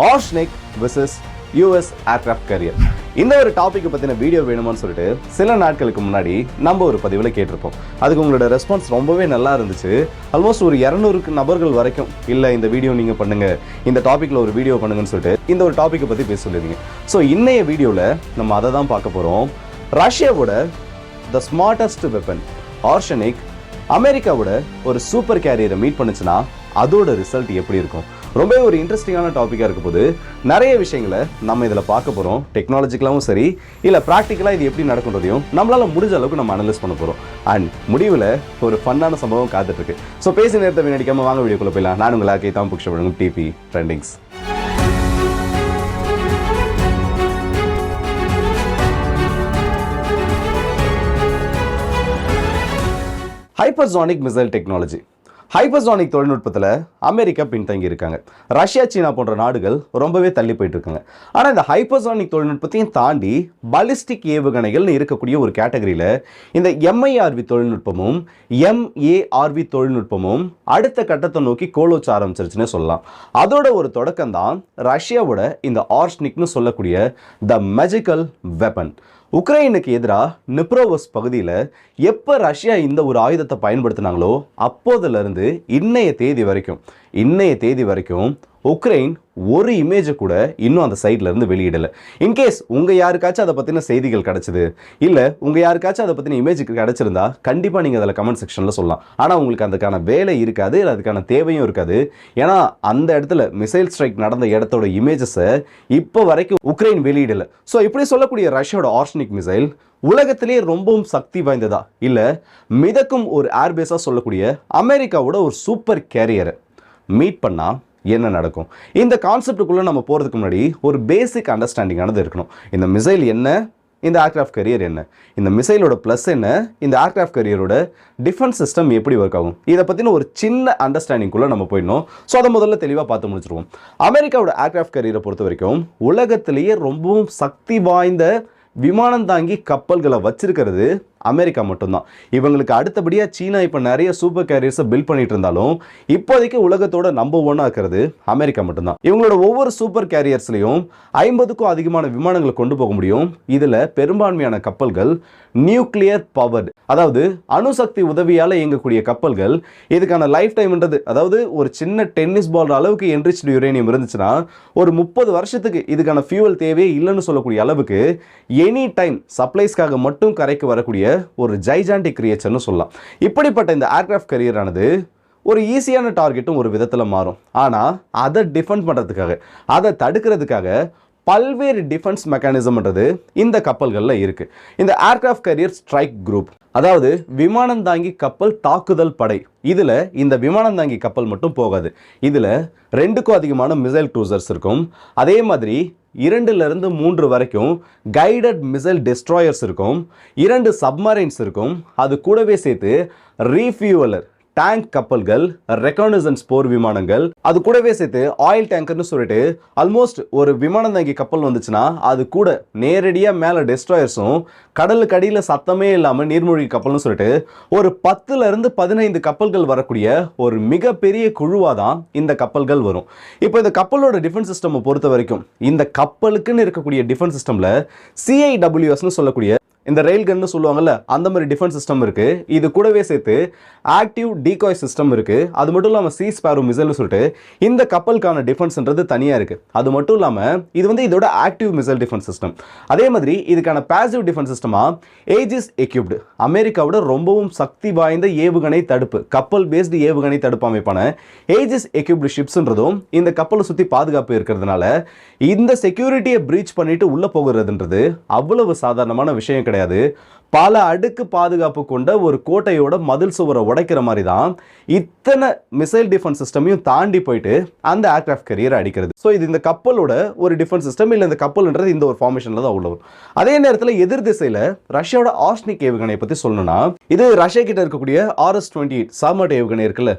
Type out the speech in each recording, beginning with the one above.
Hypersonic versus US aircraft carrier இந்த ஒரு டாப்பிக்கை பற்றின வீடியோ வேணுமான்னு சொல்லிட்டு சில நாட்களுக்கு முன்னாடி நம்ம ஒரு பதிவில் கேட்டிருப்போம். அதுக்கு உங்களோட ரெஸ்பான்ஸ் ரொம்பவே நல்லா இருந்துச்சு. ஆல்மோஸ்ட் ஒரு இரநூறுக்கு நபர்கள் வரைக்கும் இல்லை இந்த வீடியோ நீங்கள் பண்ணுங்கள் இந்த டாப்பிக்கில் ஒரு வீடியோ பண்ணுங்கன்னு சொல்லிட்டு இந்த ஒரு டாப்பிக்கை பற்றி பேச சொல்லியிருந்தீங்க. ஸோ இன்றைய வீடியோவில் நம்ம அதை தான் பார்க்க போகிறோம் ரஷ்யாவோட த ஸ்மார்ட்டஸ்ட் வெப்பன் ஆர்ஷனிக் அமெரிக்காவோட ஒரு சூப்பர் கேரியரை மீட் பண்ணுச்சுன்னா அதோட ரிசல்ட் எப்படி இருக்கும்? ரொம்பவே ஒரு இன்ட்ரெஸ்டிங்கான டாப்பிக்காக இருக்க போது நிறைய விஷயங்களை நம்ம இதில் பார்க்க போகிறோம் டெக்னாலஜிக்கலாகவும் சரி இல்லை ப்ராக்டிக்கலாக இது எப்படி நடக்கின்றதையும் நம்மளால் முடிஞ்ச அளவுக்கு நம்ம அனலைஸ் பண்ண போகிறோம் அண்ட் முடிவில் ஒரு ஃபன்னான சம்பவம் காத்துட்ருக்கு. ஸோ பேசி நேரத்தை வீணடிக்காமல் வாங்க வீடியோக்குள்ளே போயிடலாம். நான் உங்களை தான் புக்ஷ வழங்கும் DP trendings hypersonic missile technology hypersonic தொழில்நுட்பத்தில் அமெரிக்கா பின்தங்கி இருக்காங்க. ரஷ்யா சீனா போன்ற நாடுகள் ரொம்பவே தள்ளி போயிட்டு இருக்காங்க. ஆனால் இந்த ஹைப்பர்சானிக் தொழில்நுட்பத்தையும் தாண்டி பலிஸ்டிக் ஏவுகணைகள்னு இருக்கக்கூடிய ஒரு கேட்டகரியில் இந்த எம்ஐஆர்வி தொழில்நுட்பமும் எம்ஏஆர்வி தொழில்நுட்பமும் அடுத்த கட்டத்தை நோக்கி கோலோச்ச ஆரம்பிச்சிருச்சுன்னு சொல்லலாம். அதோட ஒரு தொடக்கம் தான் ரஷ்யாவோட இந்த ஆர்ஸ்னிக்னு சொல்லக்கூடிய த மெஜிக்கல் வெப்பன் உக்ரைனுக்கு எதிராக நிப்ரோவஸ் பகுதியில் எப்போ ரஷ்யா இந்த ஒரு ஆயுதத்தை பயன்படுத்தினாங்களோ அப்போதிலிருந்து இன்னைய தேதி வரைக்கும் இன்னைய தேதி வரைக்கும் உக்ரைன் ஒரு இமேஜை கூட இன்னும் அந்த சைட்ல இருந்து வெளியிடலை. இன்கேஸ் உங்கள் யாருக்காச்சும் அதை பற்றின செய்திகள் கிடச்சிது இல்லை உங்கள் யாருக்காச்சும் அதை பற்றின இமேஜ் கிடச்சிருந்தா கண்டிப்பாக நீங்கள் அதில் கமெண்ட் செக்ஷனில் சொல்லலாம். ஆனால் உங்களுக்கு அதுக்கான வேலை இருக்காது இல்லை அதுக்கான தேவையும் இருக்காது. ஏன்னா அந்த இடத்துல மிசைல் ஸ்ட்ரைக் நடந்த இடத்தோட இமேஜஸை இப்போ வரைக்கும் உக்ரைன் வெளியிடலை. ஸோ இப்படி சொல்லக்கூடிய ரஷ்யாவோட ஆர்ஷனிக் மிசைல் உலகத்திலே ரொம்பவும் சக்தி வாய்ந்ததா? இல்லை மிதக்கும் ஒரு ஏர்பேஸாக சொல்லக்கூடிய அமெரிக்காவோட ஒரு சூப்பர் கேரியரை மீட் பண்ணால் என்ன நடக்கும்? இந்த கான்செப்டுக்குள்ளே நம்ம போகிறதுக்கு முன்னாடி ஒரு பேசிக் அண்டர்ஸ்டாண்டிங்கானது இருக்கணும். இந்த மிசைல் என்ன? இந்த ஏர்க்ராஃப்ட் கரியர் என்ன? இந்த மிசைலோட ப்ளஸ் என்ன? இந்த ஏர்க்ராஃப்ட் கரியரோட டிஃபென்ஸ் சிஸ்டம் எப்படி ஒர்க் ஆகும்? இதை பற்றின ஒரு சின்ன அண்டர்ஸ்டாண்டிங்குள்ளே நம்ம போயிடணும். ஸோ அதை முதல்ல தெளிவாக பார்த்து முடிச்சிருவோம். அமெரிக்காவோட ஏர்க்ராஃப்ட் கரியரை பொறுத்த வரைக்கும் உலகத்திலேயே ரொம்பவும் சக்தி வாய்ந்த விமானம் தாங்கி கப்பல்களை வச்சிருக்கிறது அமெரிக்கா மட்டும்தான். இவங்களுக்கு அடுத்தபடியாக சீனா இப்போ நிறைய சூப்பர் கேரியர்ஸை பில்ட் பண்ணிட்டு இருந்தாலும் இப்போதைக்கு உலகத்தோட நம்பர் ஒன்னாக இருக்கிறது அமெரிக்கா மட்டும்தான். இவங்களோட ஒவ்வொரு சூப்பர் கேரியர்ஸ்லையும் ஐம்பதுக்கும் அதிகமான விமானங்களை கொண்டு போக முடியும். இதில் பெரும்பான்மையான கப்பல்கள் நியூக்ளியர் பவர்டு அதாவது அணுசக்தி உதவியால் இயங்கக்கூடிய கப்பல்கள். இதுக்கான லைஃப் டைம்ன்றது அதாவது ஒரு சின்ன டென்னிஸ் பால் அளவுக்கு என்ரிச்டு யுரேனியம் இருந்துச்சுன்னா ஒரு முப்பது வருஷத்துக்கு இதுக்கான ஃபியூவல் தேவையே இல்லைன்னு சொல்லக்கூடிய அளவுக்கு எனி டைம் சப்ளைஸ்க்காக மட்டும் கரைக்கு வரக்கூடிய ஒரு ஜைஜாண்டிக் கிரியேச்சர்னு சொல்லலாம். இப்படிப்பட்ட இந்த ஏர்கிராஃப்ட் கரியரானது ஒரு ஈஸியான டார்கெட்டும் ஒரு விதத்தில் மாறும். ஆனால் அதை டிஃபெண்ட் பண்ணுறதுக்காக அதை தடுக்கிறதுக்காக பல்வேறு டிஃபென்ஸ் மெக்கானிசம்ன்றது இந்த கப்பல்களில் இருக்குது இந்த ஏர்கிராஃப்ட் கரியர் ஸ்ட்ரைக் குரூப் அதாவது விமானம் தாங்கி கப்பல் தாக்குதல் படை. இதில் இந்த விமானம் தாங்கி கப்பல் மட்டும் போகாது. இதில் ரெண்டுக்கும் அதிகமான மிசைல் க்ரூசர்ஸ் இருக்கும். அதே மாதிரி இரண்டுலேருந்து மூன்று வரைக்கும் கைடட் மிசைல் டெஸ்ட்ராயர்ஸ் இருக்கும். இரண்டு சப்மரைன்ஸ் இருக்கும். அது கூடவே சேர்த்து ரீஃபியூவலர் டேங்க் கப்பல்கள் ரெக்கானிசன்ஸ் போர் விமானங்கள் அது கூடவே சேர்த்து ஆயில் டேங்கர்னு சொல்லிட்டு ஆல்மோஸ்ட் ஒரு விமானம் தாங்கி கப்பல் வந்துச்சுன்னா அது கூட நேரடியாக மேலே டெஸ்ட்ராயர்ஸும் கடலுக்கு அடியில் சத்தமே இல்லாமல் நீர்மூழ்கி கப்பல்னு சொல்லிட்டு ஒரு பத்துலேருந்து பதினைந்து கப்பல்கள் வரக்கூடிய ஒரு மிகப்பெரிய குழுவாக தான் இந்த கப்பல்கள் வரும். இப்போ இந்த கப்பலோட டிஃபென்ஸ் சிஸ்டம் பொறுத்த வரைக்கும் இந்த கப்பலுக்குன்னு இருக்கக்கூடிய டிஃபென்ஸ் சிஸ்டமில் சிஐடபிள்யூஎஸ்னு சொல்லக்கூடிய இந்த ரயில் கன்னு சொல்லுவாங்கல்ல அந்த மாதிரி டிஃபென்ஸ் சிஸ்டம் இருக்குது இது கூடவே சேர்த்து ஆக்டிவ் டீகாய் சிஸ்டம் இருக்குது அது மட்டும் இல்லாமல் சீஸ் ஸ்பேரோ மிசைல்னு சொல்லிட்டு இந்த கப்பலுக்கான டிஃபென்ஸ்ன்றது தனியாக இருக்குது அது மட்டும் இல்லாமல் இது வந்து இதோட ஆக்டிவ் மிசைல் டிஃபென்ஸ் சிஸ்டம் அதே மாதிரி இதுக்கான பேசிவ் டிஃபென்ஸ் சிஸ்டமாக ஏஜிஸ் எக்யூப்டு அமெரிக்காவோட ரொம்பவும் சக்தி வாய்ந்த ஏவுகணை தடுப்பு கப்பல் பேஸ்டு ஏவுகணை தடுப்பு அமைப்பான ஏஜிஸ் எக்யூப்டு ஷிப்ஸ்ன்றதும் இந்த கப்பலை சுற்றி பாதுகாப்பு இருக்கிறதுனால இந்த செக்யூரிட்டியை பிரீச் பண்ணிட்டு உள்ளே போகிறதுன்றது அவ்வளவு சாதாரணமான விஷயம் கிடையாது. பல அடுக்கு பாதுகாப்பு கொண்ட ஒரு கோட்டையோட மதில் சுவரை உடைக்கிற மாதிரி தான் இத்தனை மிசைல் டிஃபென்ஸ் சிஸ்டமையும் தாண்டி போயிட்டு அந்த ஏர்கிராஃப்ட் கரியர் அடிக்கிறது. ஸோ இது இந்த கப்பலோட ஒரு டிஃபென்ஸ் சிஸ்டம் இல்லை இந்த கப்பல்ன்றது இந்த ஒரு ஃபார்மேஷனில் தான் உள்ள வரும் அதே நேரத்தில் எதிர் திசையில் ரஷ்யாவோட ஆஸ்னிக் ஏவுகணையை பற்றி சொல்லணும்னா இது ரஷ்யா கிட்ட இருக்கக்கூடிய ஆர்எஸ் டுவெண்ட்டி எயிட் சாமட் ஏவுகணை இருக்குல்ல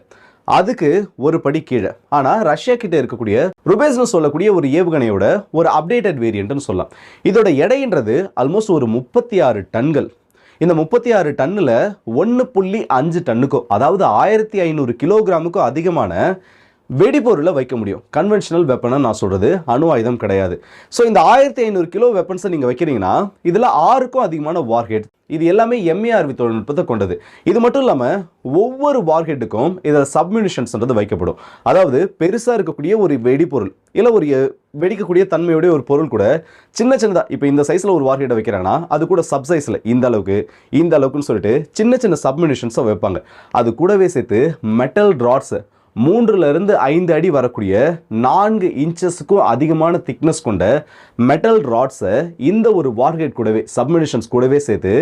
அதுக்கு ஒரு படி கீழே. ஆனால் ரஷ்யா கிட்ட இருக்கக்கூடிய ருபேஸ்னு சொல்லக்கூடிய ஒரு ஏவுகணையோட ஒரு அப்டேட்டட் வேரியண்ட்னு சொல்லலாம். இதோட எடைன்றது ஆல்மோஸ்ட் ஒரு முப்பத்தி ஆறு டன்கள். இந்த முப்பத்தி ஆறு டன்னில் ஒன்று புள்ளி அஞ்சு டன்னுக்கோ அதாவது ஆயிரத்தி ஐநூறு கிலோகிராமுக்கும் அதிகமான வெடிபொருளை வைக்க முடியும். கன்வென்ஷனல் வெப்பனை நான் சொல்கிறது அணு ஆயுதம் கிடையாது. ஸோ இந்த ஆயிரத்தி ஐநூறு கிலோ வெப்பன்ஸை நீங்கள் வைக்கிறீங்கன்னா இதில் ஆறுக்கும் அதிகமான வார்ஹெட் இது எல்லாமே எம்ஏஆர்வி தொழில்நுட்பத்தை கொண்டது. இது மட்டும் இல்லாமல் ஒவ்வொரு வார்ஹெட்டுக்கும் இதில் சப்மினிஷன்ஸ்ன்றது வைக்கப்படும். அதாவது பெருசாக இருக்கக்கூடிய ஒரு வெடிபொருள் இல்லை ஒரு வெடிக்கக்கூடிய தன்மையுடைய ஒரு பொருள் கூட சின்ன சின்னதாக இப்போ இந்த சைஸில் ஒரு வார்ஹெட்டை வைக்கிறாங்கன்னா அது கூட சப் சைஸில் இந்த அளவுக்கு இந்த அளவுக்குன்னு சொல்லிட்டு சின்ன சின்ன சப்மினிஷன்ஸை வைப்பாங்க. அது கூடவே சேர்த்து மெட்டல் ட்ராட்ஸை மூன்றுலேருந்து ஐந்து அடி வரக்கூடிய நான்கு இன்ச்சஸுக்கும் அதிகமான திக்னஸ் கொண்ட மெட்டல் ராட்ஸை இந்த ஒரு வார்கேட் கூடவே சப்மினிஷன்ஸ் கூடவே சேர்த்து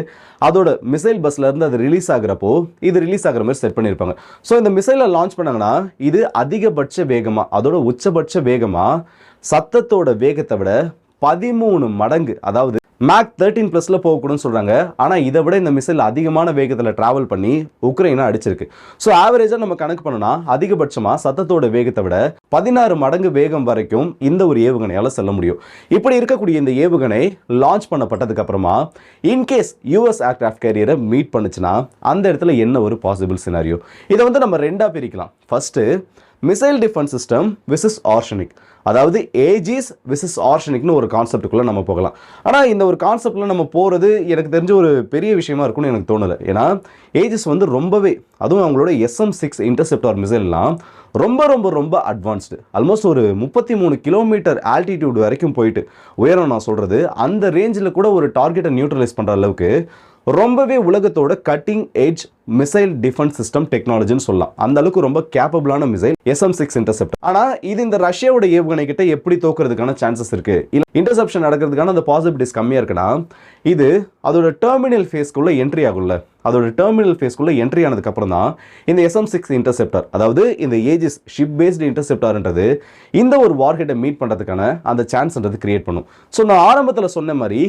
அதோட மிசைல் பஸ்லேருந்து அது ரிலீஸ் ஆகிறப்போ இது ரிலீஸ் ஆகிற மாதிரி செட் பண்ணியிருப்பாங்க. ஸோ இந்த மிசைலை லான்ச் பண்ணாங்கன்னா இது அதிகபட்ச வேகமாக அதோட உச்சபட்ச வேகமாக சத்தத்தோட வேகத்தை விட பதிமூணு மடங்கு அதாவது மேக் தேர்ட்டீன் ப்ளஸில் போகக்கூடாதுன்னு சொல்கிறாங்க ஆனால் இதை விட இந்த மிசைல் அதிகமான வேகத்தில் ட்ராவல் பண்ணி உக்ரைனை அடிச்சிருக்கு. ஸோ ஆவரேஜாக நம்ம கணக்கு பண்ணோம்னா அதிகபட்சமாக சத்தத்தோட வேகத்தை விட பதினாறு மடங்கு வேகம் வரைக்கும் இந்த ஒரு ஏவுகணையால் செல்ல முடியும். இப்படி இருக்கக்கூடிய இந்த ஏவுகணை லான்ச் பண்ணப்பட்டதுக்கு அப்புறமா இன்கேஸ் யூஎஸ் ஏர்கிராஃப்ட் கேரியரை மீட் பண்ணுச்சுன்னா அந்த இடத்துல என்ன ஒரு பாசிபிள் சினாரியோ இதை வந்து நம்ம ரெண்டாக பிரிக்கலாம். First missile defence system versus hypersonic அதாவது ஏஜிஸ் விசஸ் ஆர்ஷனிக்னு ஒரு கான்செப்டுக்குள்ளே நம்ம போகலாம். ஆனால் இந்த ஒரு கான்செப்டில் நம்ம போகிறது எனக்கு தெரிஞ்ச ஒரு பெரிய விஷயமா இருக்கும்னு எனக்கு தோணலை. ஏன்னா ஏஜிஸ் வந்து ரொம்பவே அதுவும் அவங்களோட எஸ்எம் சிக்ஸ் இன்டர்செப்டார் மிசைல்லாம் ரொம்ப ரொம்ப ரொம்ப அட்வான்ஸ்டு ஆல்மோஸ்ட் ஒரு முப்பத்தி மூணு கிலோமீட்டர் ஆல்டிடியூட் வரைக்கும் போயிட்டு உயரம் நான் சொல்கிறது அந்த ரேஞ்சில் கூட ஒரு டார்கெட்டை நியூட்ரலைஸ் பண்ணுற அளவுக்கு ரொம்பவே உலகத்தோட cutting edge missile defence system டெக்னாலஜின்னு சொல்லலாம். அந்த அளவுக்கு ரொம்ப கேப்பபிளான மிசைல் எஸ்எம் சிக்ஸ் இன்டர்செப்ட் ஆனா இது இந்த ரஷ்யாவோட ஏவுகணை கிட்ட எப்படி தோக்குறதுக்கான சான்சஸ் இருக்கு? இன்டர்செப்ஷன் நடக்கிறதுக்கான அந்த பாசிபிலிட்டிஸ் கம்மியா இருக்குன்னா இது அதோட டெர்மினல் ஃபேஸ்க்குள்ள என்ட்ரி ஆகும்ல. அதோட டெர்மினல் ஃபேஸ்க்குள்ள என்ட்ரி ஆனதுக்கு அப்புறம் தான் இந்த எஸ்எம் சிக்ஸ் இன்டர்செப்டர் அதாவது இந்த ஏஜிஸ் ஷிப் பேஸ்டு இன்டர்செப்டர்ன்றது இந்த ஒரு வார்ஹெட்டை மீட் பண்ணுறதுக்கான அந்த சான்ஸ்ன்றது கிரியேட் பண்ணும். ஸோ நான் ஆரம்பத்தில் சொன்ன மாதிரி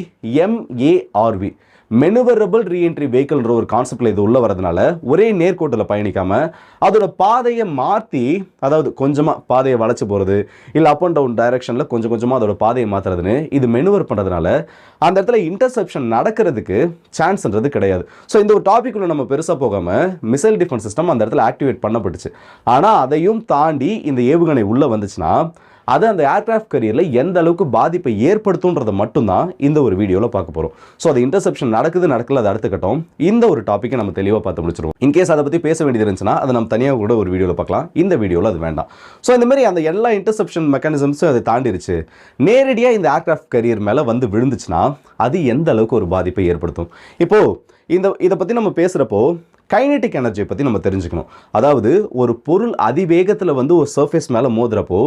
எம்ஏஆர்வி மெனுவரபிள் ரீஎன்ட்ரி வெஹிக்கிள்ன்ற ஒரு கான்செப்டில் இது உள்ள வரதுனால ஒரே நேர்கோட்டில் பயணிக்காமல் அதோட பாதையை மாற்றி அதாவது கொஞ்சமாக பாதையை வளைச்சி போகிறது இல்லை அப் அண்ட் டவுன் டைரக்ஷனில் கொஞ்சம் கொஞ்சமாக அதோட பாதையை மாற்றுறதுன்னு இது மெனுவர் பண்ணுறதுனால அந்த இடத்துல இன்டர்செப்ஷன் நடக்கிறதுக்கு சான்ஸ்ன்றது கிடையாது. ஸோ இந்த ஒரு டாபிக்குள்ள நம்ம பெருசாக போகாமல் மிசைல் டிஃபென்ஸ் சிஸ்டம் அந்த இடத்துல ஆக்டிவேட் பண்ணப்பட்டுச்சு. ஆனால் அதையும் தாண்டி இந்த ஏவுகணை உள்ளே வந்துச்சுன்னா அது அந்த ஏர்கிராஃப்ட் கரியரில் எந்த அளவுக்கு பாதிப்பை ஏற்படுத்தும்ன்றதை மட்டும்தான் இந்த ஒரு வீடியோவில் பார்க்க போகிறோம் ஸோ அது இன்டர்செப்ஷன் நடக்குது நடக்கல அது அடுத்த கட்டம். இந்த ஒரு டாப்பிக்கை நம்ம தெளிவாக பார்த்து முடிச்சிருவோம். இன்கேஸ் அதை பற்றி பேச வேண்டியது இருந்துச்சுன்னா அதை நம்ம தனியாக கூட ஒரு வீடியோவில் பார்க்கலாம். இந்த வீடியோவில் அது வேண்டாம். ஸோ இந்த மாதிரி அந்த எல்லா இன்டர்செப்ஷன் மெக்கானிசம்ஸும் அதை தாண்டிருச்சு. நேரடியாக இந்த ஏர்கிராஃப்ட் கரியர் மேலே வந்து விழுந்துச்சுன்னா அது எந்த அளவுக்கு ஒரு பாதிப்பை ஏற்படுத்தும்? இப்போது இந்த இதை பற்றி நம்ம பேசுகிறப்போ கைனெட்டிக் எனர்ஜியை பற்றி நம்ம தெரிஞ்சுக்கணும். அதாவது ஒரு பொருள் அதிவேகத்தில் வந்து ஒரு சர்ஃபேஸ் மேலே மோதுறப்போ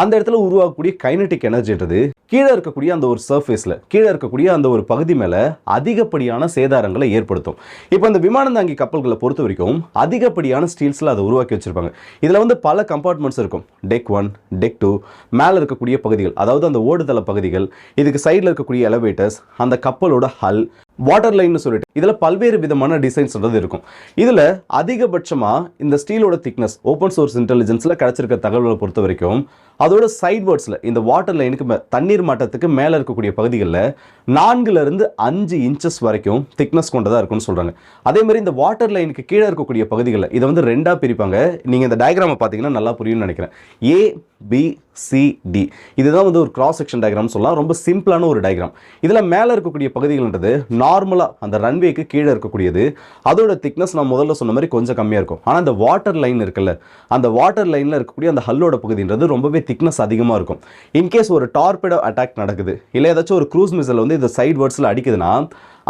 அந்த இடத்துல உருவாகக்கூடிய கைனெட்டிக் எனர்ஜின்றது கீழே இருக்கக்கூடிய அந்த ஒரு சர்ஃபேஸில் கீழே இருக்கக்கூடிய அந்த ஒரு பகுதி மேலே அதிகப்படியான சேதாரங்களை ஏற்படுத்தும். இப்போ இந்த விமானந்தாங்கி கப்பல்களை பொறுத்த வரைக்கும் அதிகப்படியான ஸ்டீல்ஸில் அதை உருவாக்கி வச்சுருப்பாங்க. இதில் வந்து பல கம்பார்ட்மெண்ட்ஸ் இருக்கும். டெக் ஒன் டெக் டூ மேலே இருக்கக்கூடிய பகுதிகள் அதாவது அந்த ஓடுதள பகுதிகள் இதுக்கு சைடில் இருக்கக்கூடிய எலவேட்டர்ஸ் அந்த கப்பலோட ஹல் வாட்டர் லைன்னு சொல்லிட்டு. இதில் பல்வேறு விதமான டிசைன்ஸ்ன்றது இருக்கும். இதில் அதிகபட்சமாக இந்த ஸ்டீலோட திக்னஸ் ஓப்பன் சோர்ஸ் இன்டெலிஜென்ஸில் கிடச்சிருக்க தகவல்களை பொறுத்த வரைக்கும் அதோட சைட்வேர்ட்ஸில் இந்த வாட்டர் லைனுக்கு மே- தண்ணீர் மாட்டத்துக்கு மேலே இருக்கக்கூடிய பகுதிகளில் நான்குலேருந்து அஞ்சு இன்ச்சஸ் வரைக்கும் திக்னஸ் கொண்டதாக இருக்கும்னு சொல்கிறாங்க அதே மாதிரி இந்த வாட்டர் லைனுக்கு கீழே இருக்கக்கூடிய பகுதிகளில் இதை வந்து ரெண்டாக பிரிப்பாங்க. நீங்கள் இந்த டயக்ராமை பார்த்தீங்கன்னா நல்லா புரியும்னு நினைக்கிறேன். ஏ பி சி டி இதுதான் வந்து ஒரு கிராஸ் செக்ஷன் டயக்ராம் சொல்லலாம். ரொம்ப சிம்பிளான ஒரு டயக்ராம் இதில் மேலே இருக்கக்கூடிய பகுதிகள்ன்றது நார்மலாக அந்த ரன்வேக்கு கீழே இருக்கக்கூடியது. அதோட திக்னஸ் நான் முதல்ல சொன்ன மாதிரி கொஞ்சம் கம்மியாக இருக்கும். ஆனால் அந்த வாட்டர் லைன் இருக்குல்ல அந்த வாட்டர் லைனில் இருக்கக்கூடிய அந்த ஹல்லோட பகுதின்றது ரொம்பவே திக்னஸ் அதிகமாக இருக்கும். இன்கேஸ் ஒரு டார்பெடோ அட்டாக் நடக்குது இல்லை ஏதாச்சும் ஒரு க்ரூஸ் மிசைல் வந்து இந்த சைட் வேர்ட்ஸில் அடிக்குதுன்னா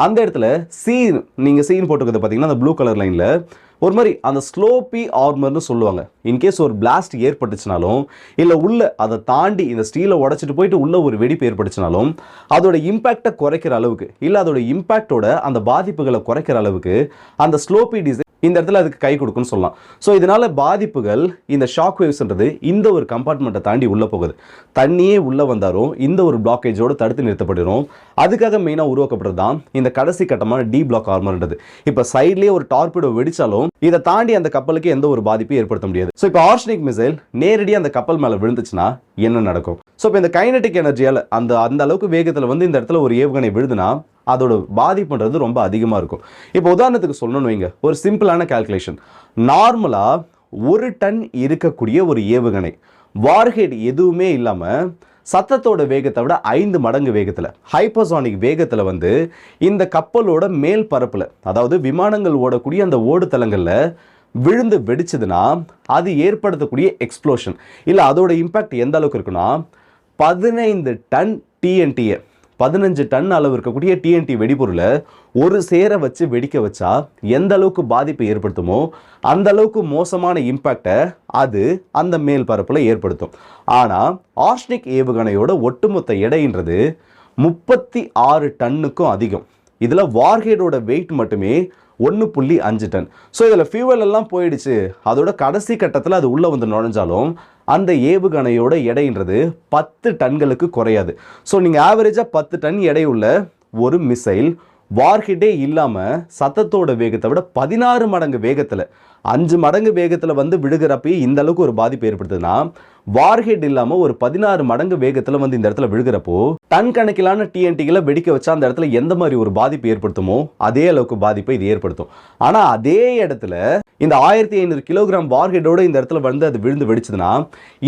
அந்த இடத்துல சீன் நீங்கள் சீன் போட்டுக்கிறது பார்த்தீங்கன்னா அந்த ப்ளூ கலர் லைனில் ஒரு மாதிரி அந்த ஸ்லோப்பி ஆர்மர்னு சொல்லுவாங்க. இன்கேஸ் ஒரு பிளாஸ்ட் ஏற்பட்டுச்சுனாலும் இல்லை உள்ள அதை தாண்டி இந்த ஸ்டீலை உடைச்சிட்டு போயிட்டு உள்ள ஒரு வெடிப்பு ஏற்பட்டுச்சுனாலும் அதோட இம்பேக்டை குறைக்கிற அளவுக்கு இல்லை அதோட இம்பேக்டோட அந்த பாதிப்புகளை குறைக்கிற அளவுக்கு அந்த ஸ்லோப்பி டிசைன் இந்த இடத்துல அதுக்கு கை கொடுக்குன்னு சொல்லலாம். ஸோ இதனால் பாதிப்புகள் இந்த ஷாக் வேவ்ஸ்ன்றது இந்த ஒரு கம்பார்ட்மெண்ட்டை தாண்டி உள்ளே போகுது. தண்ணியே உள்ளே வந்தாலும் இந்த ஒரு பிளாக்கேஜோடு தடுத்து நிறுத்தப்படிடும் அதுக்காக மெயினாக உருவாக்கப்படுறது தான் இந்த கடைசி கட்டமான டி பிளாக் ஆர்மர்ன்றது இப்போ சைட்லேயே ஒரு டார்பிடோ வெடிச்சாலும் இதை தாண்டி அந்த கப்பலுக்கு எந்த ஒரு பாதிப்பையும் ஏற்படுத்த முடியாது. ஸோ இப்போ ஆர்ஷனிக் மிசைல் நேரடியாக அந்த கப்பல் மேலே விழுந்துச்சுன்னா என்ன நடக்கும்? ஸோ இப்போ இந்த கைனடிக் எனர்ஜியால் அந்த அந்த அளவுக்கு வேகத்தில் வந்து இந்த இடத்துல ஒரு ஏவுகணை விழுதுனா அதோட பாதிப்புன்றது ரொம்ப அதிகமாக இருக்கும். இப்போ உதாரணத்துக்கு சொல்லணும்னு வைங்க. ஒரு சிம்பிளான கால்குலேஷன் நார்மலாக ஒரு டன் இருக்கக்கூடிய ஒரு ஏவுகணை. வார்ஹெட் எதுவுமே இல்லாமல் சத்தத்தோட வேகத்தை விட ஐந்து மடங்கு வேகத்தில் ஹைப்பர்சானிக் வேகத்தில் வந்து இந்த கப்பலோட மேல் பரப்பில் அதாவது விமானங்கள் ஓடக்கூடிய அந்த ஓடுதளங்களில் விழுந்து வெடிச்சதுன்னா அது ஏற்படுத்தக்கூடிய எக்ஸ்ப்ளோஷன் இல்லை அதோட இம்பேக்ட் எந்த அளவுக்கு இருக்குன்னா பதினைந்து டன் டிஎன்டிஏ பதினஞ்சு டன் அளவு இருக்கக்கூடிய டிஎன்டி வெடிபொருளை ஒரு சேர வச்சு வெடிக்க வச்சா எந்த அளவுக்கு பாதிப்பை ஏற்படுத்துமோ அந்த அளவுக்கு மோசமான இம்பேக்டை அது அந்த மேல் பரப்பில் ஏற்படுத்தும். ஆனால் ஆர்ஸ்னிக் ஏவுகணையோட ஒட்டுமொத்த எடைன்றது முப்பத்தி ஆறு டன்னுக்கும் அதிகம். இதில் வார்ஹெடோட வெயிட் மட்டுமே ஒன்று புள்ளி அஞ்சு டன். ஸோ இதில் ஃபியூவல் எல்லாம் போயிடுச்சு. அதோட கடைசி கட்டத்தில் அது உள்ளே வந்து நுழைஞ்சாலும் அந்த ஏவுகணையோட எடைன்றது பத்து டன்களுக்கு குறையாது. ஸோ நீங்கள் ஆவரேஜாக பத்து டன் எடையுள்ள ஒரு மிசைல் வார்ஹிட்டே இல்லாமல் சத்தத்தோட வேகத்தை விட பதினாறு மடங்கு வேகத்தில் அஞ்சு மடங்கு வேகத்தில் வந்து விழுகிறப்பயே இந்த அளவுக்கு ஒரு பாதிப்பு ஏற்படுத்துதுன்னா வார்ஹெட் இல்லாமல் ஒரு பதினாறு மடங்கு வேகத்தில் வந்து இந்த இடத்துல விழுகிறப்போ டன் கணக்கிலான டிஎன்டிகளை வெடிக்க வச்சா அந்த இடத்துல எந்த மாதிரி ஒரு பாதிப்பு ஏற்படுத்துமோ அதே அளவுக்கு பாதிப்பை இது ஏற்படுத்தும். ஆனால் அதே இடத்துல இந்த ஆயிரத்தி ஐநூறு கிலோகிராம் வார்ஹெட்டோட இந்த இடத்துல வந்து அது விழுந்து வெடிச்சதுன்னா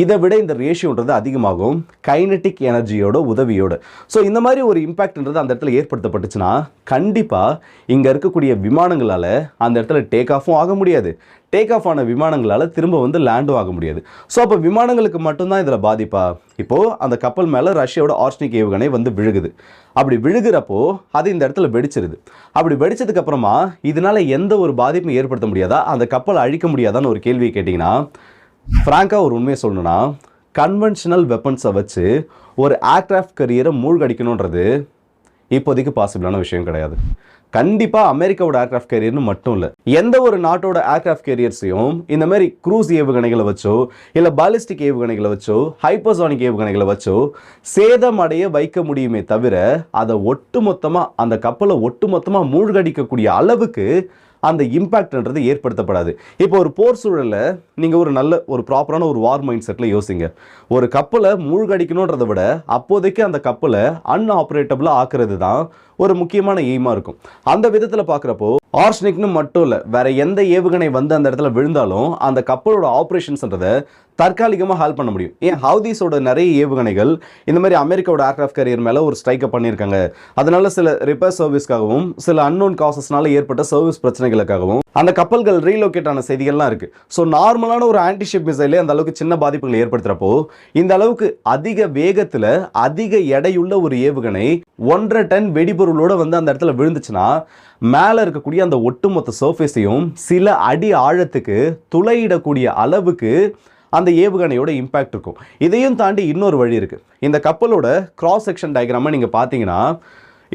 இதை விட இந்த ரேஷியோன்றது அதிகமாகும். கைனட்டிக் எனர்ஜியோட உதவியோடு. ஸோ இந்த மாதிரி ஒரு இம்பாக்ட்ன்றது அந்த இடத்துல ஏற்படுத்தப்பட்டுச்சுன்னா கண்டிப்பாக இங்கே இருக்கக்கூடிய விமானங்களால் அந்த இடத்துல டேக் ஆஃபும் ஆக முடியாது. டேக் ஆஃப் ஆன விமானங்களால் திரும்ப வந்து லேண்டும் ஆக முடியாது. ஸோ அப்போ விமானங்களுக்கு மட்டும்தான் இதில் பாதிப்பா? இப்போது அந்த கப்பல் மேலே ரஷ்யாவோட ஆர்ஸ்னிக் ஏவுகணை வந்து விழுகுது. அப்படி விழுகிறப்போ அது இந்த இடத்துல வெடிச்சிருது. அப்படி வெடிச்சதுக்கப்புறமா இதனால் இதனால எந்த ஒரு பாதிப்பும் ஏற்படுத்த முடியாதா? அந்த கப்பலை அழிக்க முடியாதான்னு ஒரு கேள்வியை கேட்டிங்கன்னா ஃப்ராங்காக ஒரு உண்மையை சொல்லணும்னா கன்வென்ஷனல் வெப்பன்ஸை வச்சு ஒரு ஏர்க்ராஃப்ட் கரியரை மூழ்கடிக்கணுன்றது இப்போதைக்கு பாசிபிளான விஷயம் கிடையாது. கண்டிப்பாக அமெரிக்காவோட ஏர்க்ராஃப்ட் கேரியர்னு மட்டும் இல்லை எந்த ஒரு நாட்டோட ஏர்க்ராஃப்ட் கேரியர்ஸையும் இந்த மாதிரி க்ரூஸ் ஏவுகணைகளை வச்சோ இல்லை பாலிஸ்டிக் ஏவுகணைகளை வச்சோ ஹைப்பர்சானிக் ஏவுகணைகளை வச்சோ சேதம் அடைய வைக்க முடியுமே தவிர அதை ஒட்டுமொத்தமாக அந்த கப்பலை ஒட்டுமொத்தமாக மூழ்கடிக்கக்கூடிய அளவுக்கு அந்த இம்பேக்ட்ன்றது ஏற்படுத்தப்படாது. இப்போ ஒரு போர் சூழலில் நீங்கள் ஒரு நல்ல ஒரு ப்ராப்பரான ஒரு வார் மைண்ட் செட்டில் யோசிங்க. ஒரு கப்பலை மூழ்கடிக்கணுன்றதை விட அப்போதைக்கு அந்த கப்பலை அன்ஆப்ரேட்டபிளாக ஆக்குறது தான் ஒரு முக்கியமான எய்மாக இருக்கும். அந்த விதத்தில் பார்க்குறப்போ ஆர்ஸ்னிக்னு மட்டும் இல்லை வேற எந்த ஏவுகணை வந்து அந்த இடத்துல விழுந்தாலும் அந்த கப்பலோட ஆப்ரேஷன்ஸ்ன்றதை தற்காலிகமாக ஹால் பண்ண முடியும். ஏன்? ஹவுதீஸோட நிறைய ஏவுகணைகள் இந்த மாதிரி அமெரிக்காவோட ஏர்க்ராஃப்ட் கேரியர் மேலே ஒரு ஸ்ட்ரைக்கை பண்ணியிருக்காங்க. அதனால சில ரிப்பேர் சர்வீஸ்க்காகவும் சில அன்னோன் காசஸ்னால ஏற்பட்ட சர்வீஸ் பிரச்சனைகளுக்காகவும் அந்த கப்பல்கள் ரீலோகேட் ஆன செய்திகள்லாம் இருக்கு. ஸோ நார்மலான ஒரு ஆன்டிஷிப் மிசைலே அந்த அளவுக்கு சின்ன பாதிப்புகளை ஏற்படுத்துறப்போ இந்த அளவுக்கு அதிக வேகத்தில் அதிக எடையுள்ள ஒரு ஏவுகணை ஒன்றரை டன் வெடிபொருளோட வந்து அந்த இடத்துல விழுந்துச்சுன்னா மேலே இருக்கக்கூடிய அந்த ஒட்டுமொத்த சர்ஃபேஸையும் சில அடி ஆழத்துக்கு துளையிடக்கூடிய அளவுக்கு அந்த ஏவுகணையோட இம்பேக்ட் இருக்கும். இதையும் தாண்டி இன்னொரு வழி இருக்குது இந்த கப்பலோட கிராஸ் செக்ஷன் டயக்ராமை நீங்கள் பார்த்தீங்கன்னா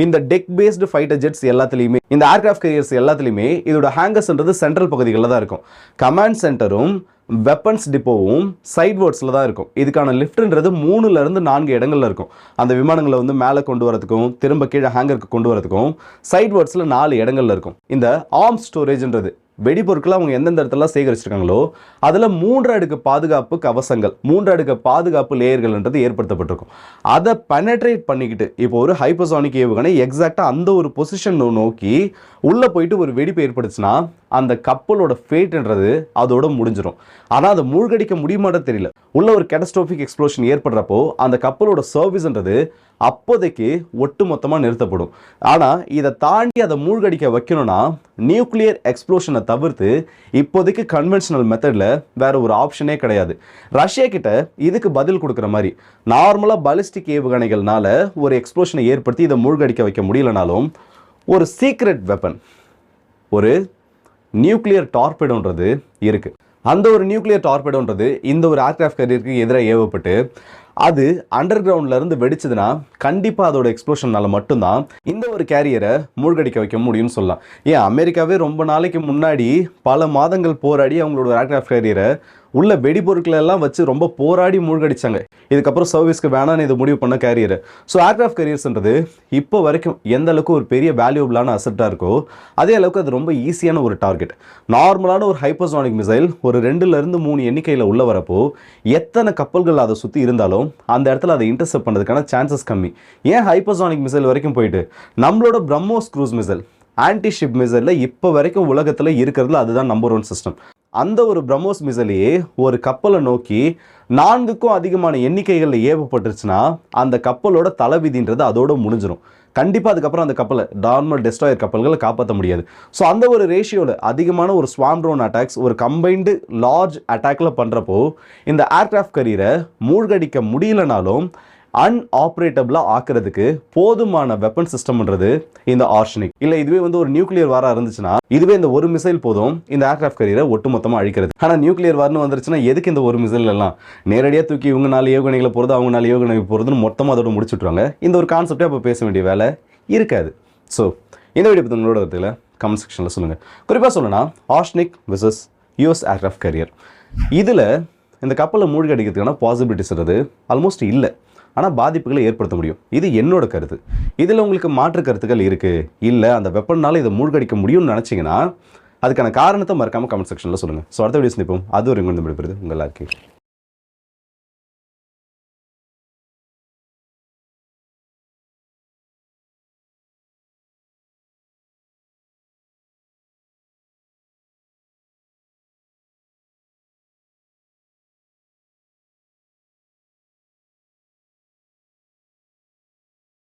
இந்த டெக் பேஸ்டு ஃபைட்டர் ஜெட்ஸ் எல்லாத்துலேயுமே இந்த ஏர்கிராஃப்ட் கேரியர்ஸ் எல்லாத்துலேயுமே இதோட ஹேங்கர்ஸ்ன்றது சென்ட்ரல் பகுதிகளில் தான் இருக்கும். கமாண்ட் சென்டரும் வெப்பன்ஸ் டிப்போவும் சைட்வேர்ட்ஸில் தான் இருக்கும். இதுக்கான லிஃப்ட்ன்றது மூணுலேருந்து நான்கு இடங்கள்ல இருக்கும். அந்த விமானங்களை வந்து மேலே கொண்டு வரதுக்கும் திரும்ப கீழே ஹேங்கருக்கு கொண்டு வரதுக்கும் சைட் வேர்ட்ஸில் நாலு இடங்கள்ல இருக்கும். இந்த ஆர்ம் ஸ்டோரேஜ்ன்றது வெடிபொருட்களை அவங்க எந்தெந்த இடத்துல சேகரிச்சிருக்காங்களோ அதில் மூன்று அடுக்கு பாதுகாப்பு கவசங்கள் மூன்று அடுக்கு பாதுகாப்பு லேயர்கள்ன்றது ஏற்படுத்தப்பட்டிருக்கும். அதை பெனட்ரேட் பண்ணிக்கிட்டு இப்போ ஒரு ஹைப்பர்சானிக் ஏவுகணை எக்ஸாக்டாக அந்த ஒரு பொசிஷன் நோக்கி உள்ளே போயிட்டு ஒரு வெடிப்பு ஏற்பட்டுச்சுன்னா அந்த கப்பலோட ஃபேட்ன்றது அதோட முடிஞ்சிடும் ஆனால் அதை மூழ்கடிக்க முடியுமாட தெரியல. உள்ள ஒரு கேட்டஸ்ட்ரோஃபிக் எக்ஸ்ப்ளோஷன் ஏற்படுறப்போ அந்த கப்பலோட சர்வீஸ்ன்றது அப்போதைக்கு ஒட்டு மொத்தமாக நிறுத்தப்படும். ஆனால் இதை தாண்டி அதை மூழ்கடிக்க வைக்கணும்னா நியூக்ளியர் எக்ஸ்ப்ளோஷனை தவிர்த்து இப்போதைக்கு கன்வென்ஷனல் மெத்தடில் வேற ஒரு ஆப்ஷனே கிடையாது. ரஷ்யா கிட்ட இதுக்கு பதில் கொடுக்குற மாதிரி நார்மலாக பாலிஸ்டிக் ஏவுகணைகள்னால ஒரு எக்ஸ்ப்ளோஷனை ஏற்படுத்தி இதை மூழ்கடிக்க வைக்க முடியலனாலும் ஒரு சீக்ரெட் வெப்பன் ஒரு நியூக்ளியர் டார்பேடோன்றது இருக்குது அந்த ஒரு நியூக்ளியர் டார்பேடோன்றது இந்த ஒரு ஏர்கிராஃப்ட் கரியருக்கு எதிராக ஏவப்பட்டு அது அண்டர் கிரவுண்ட்ல இருந்து வெடிச்சதுன்னா கண்டிப்பாக அதோட எக்ஸ்ப்ளோஷனால மட்டும்தான் இந்த ஒரு கேரியரை மூழ்கடிக்க வைக்க முடியும்னு சொல்லலாம். ஏன் அமெரிக்காவே ரொம்ப நாளைக்கு முன்னாடி பல மாதங்கள் போராடி அவங்களோட ஏர்கிராஃப்ட் கேரியரை உள்ள வெடிபொருட்களை எல்லாம் வச்சு ரொம்ப போராடி மூழ்கடிச்சாங்க. இதுக்கப்புறம் சர்வீஸ்க்கு வேணான்னு இது முடிவு பண்ண கேரியர் ஸோ ஏர்கிராஃப்ட் கேரியர்ஸ்ன்றது இப்போ வரைக்கும் எந்த அளவுக்கு ஒரு பெரிய வேல்யூபிளான அசட்டாக இருக்கோ அதே அளவுக்கு அது ரொம்ப ஈஸியான ஒரு டார்கெட் நார்மலான ஒரு ஹைப்பர்சானிக் மிசைல் ஒரு ரெண்டுலேருந்து மூணு எண்ணிக்கையில் உள்ள வரப்போ எத்தனை கப்பல்கள் அதை சுற்றி இருந்தாலும் அந்த இடத்துல அதை இன்டர்செப்ட் பண்ணுறதுக்கான சான்சஸ் கம்மி. ஏன் ஹைப்பர்சானிக் மிசைல் வரைக்கும் போயிட்டு? நம்மளோட BrahMos cruise missile anti ship மிசைலில் இப்போ வரைக்கும் உலகத்தில் இருக்கிறதுல அதுதான் நம்பர் ஒன் சிஸ்டம் அந்த ஒரு பிரம்மோஸ் மிசைலையே ஒரு கப்பலை நோக்கி நான்குக்கும் அதிகமான எண்ணிக்கைகளில் ஏவப்பட்டுருச்சுன்னா அந்த கப்பலோட தலைவிதின்றது அதோட முடிஞ்சிடும் கண்டிப்பாக அதுக்கப்புறம் அந்த கப்பலை நார்மல் டெஸ்ட்ராயர் கப்பல்களை காப்பாற்ற முடியாது. ஸோ அந்த ஒரு ரேஷியோவில் அதிகமான ஒரு ஸ்வாம்ட்ரோன் அட்டாக்ஸ் ஒரு கம்பைன்டு லார்ஜ் அட்டாக்ல பண்ணுறப்போ இந்த ஏர்கிராஃப்ட் கரியரை மூழ்கடிக்க முடியலனாலும் அன்ஆப்ரேட்டபிளாக ஆக்குறதுக்கு போதுமான வெப்பன் சிஸ்டம்ன்றது இந்த ஆர்ஷனிக் இல்லை இதுவே வந்து ஒரு நியூக்ளியர் வாராக இருந்துச்சுன்னா இதுவே இந்த ஒரு மிசைல் போதும் இந்த ஏர்கிராஃப்ட் கரியரை ஒட்டுமொத்தமாக அழிக்கிறது. ஆனால் நியூக்ளியர் வார்னு வந்துருச்சுன்னா எதுக்கு இந்த ஒரு மிசைல் எல்லாம்? நேரடியாக தூக்கி இவங்க நாலு ஏவுகணைகளை போகிறது அவங்க நாலு ஏவுகணை போகிறதுன்னு மொத்தமாக அதோட முடிச்சுட்ருவாங்க இந்த ஒரு கான்செப்டே அப்போ பேச வேண்டிய வேலை இருக்காது. ஸோ இந்த வீடியோ பற்றி உங்களோட இடத்துல கமெண்ட் செக்ஷனில் சொல்லுங்கள் குறிப்பாக சொல்லணும்னா hypersonic versus US aircraft carrier இதில் இந்த கப்பலை மூழ்கடிக்கிறதுக்கான பாசிபிலிட்டிஸ்ன்றது ஆல்மோஸ்ட் இல்லை. ஆனால் பாதிப்புகளை ஏற்படுத்த முடியும். இது என்னோட கருத்து. இதில் உங்களுக்கு மாற்று கருத்துக்கள் இருக்குது இல்லை அந்த வெப்பனால் இதை மூழ்கடிக்க முடியும்னு நினச்சிங்கன்னா அதுக்கான காரணத்தை மறக்காமல் கமெண்ட் செக்ஷனில் சொல்லுங்கள் ஸோ அடுத்த வீடியோ சந்திப்போம். அது ஒரு இங்கே விடுபடுறது உங்கள் எல்லாருக்கும்